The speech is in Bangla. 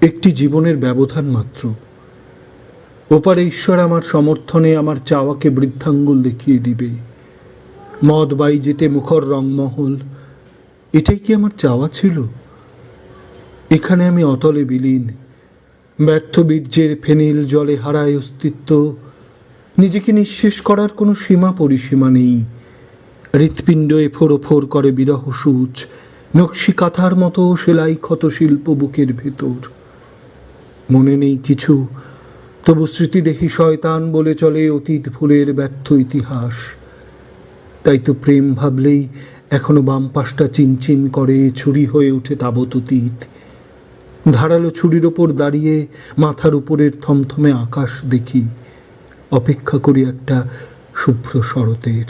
একটি জীবনের ব্যবধান মাত্র। ওপারে ঈশ্বর আমার সমর্থনে আমার চাওয়াকে বৃদ্ধাঙ্গুল দেখিয়ে দিবে। মদ বাই যেতে মুখর রংমহল, এটাই কি আমার চাওয়া ছিল? এখানে আমি অতলে বিলীন, ব্যর্থ বীর্যের ফেনিল জলে হারায় অস্তিত্ব। নিজেকে নিঃশেষ করার কোনো সীমা পরিসীমা নেই। হৃৎপিণ্ড এফোর ওফোর করে বিরহ সূচ, নকশি কাঁথার মতো সেলাই ক্ষত শিল্প বুকের ভেতর। মনে নেই কিছু। তবু স্মৃতি দেখি শয়তান বলে চলে অতীত ফুলের ব্যর্থ ইতিহাস। তাই তো প্রেম ভাবলেই এখনও বাম পাশটা চিনচিন করে ছুরি হয়ে ওঠে তাবত অতীত। ধারালো ছুরির ওপর দাঁড়িয়ে মাথার উপরের থমথমে আকাশ দেখি। অপেক্ষা করি একটা শুভ্র শরতের।